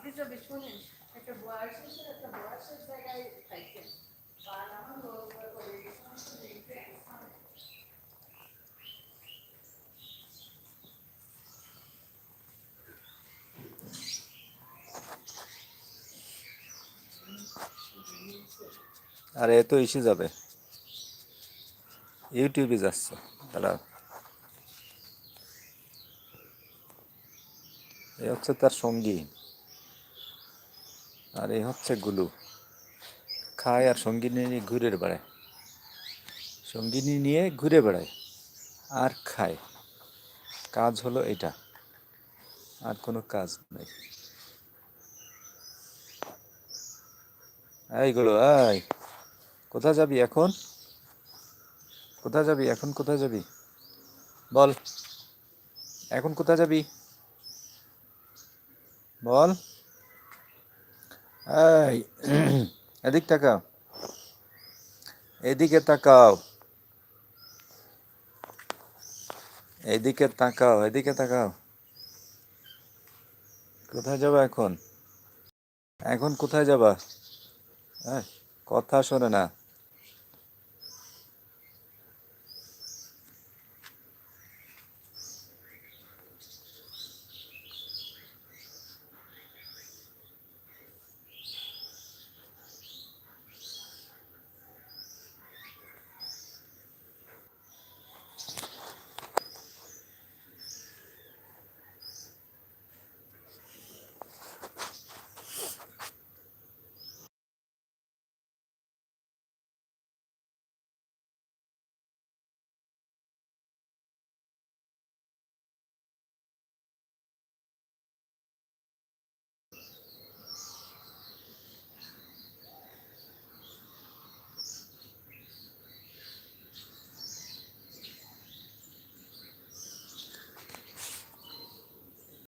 আপনি তবে শুনেন, একটা বয়স হয়েছে একটা বয়সের জায়গায় জিনিসে আর, এ তো যাবে। ইউটিউবে যাচ্ছে তারা এ হচ্ছে তার সঙ্গী। আর এই হচ্ছে গুলু। খায় আর সঙ্গিনী নিয়ে ঘুরে বেড়ায়। সঙ্গিনী নিয়ে ঘুরে বেড়ায় আর খায়। কাজ হলো এটা। আর কোনো কাজ নেই। এইগুলো আই কোথায় যাবি এখন? কোথায় যাবি? এখন কোথায় যাবি? বল। এখন কোথায় যাবি? বল। এই, এদিক তাকাও। এদিকে তাকাও। এদিকে তাকাও এদিকে তাকাও। কোথায় যাবা এখন? এখন কোথায় যাবা? কথা শোনে না।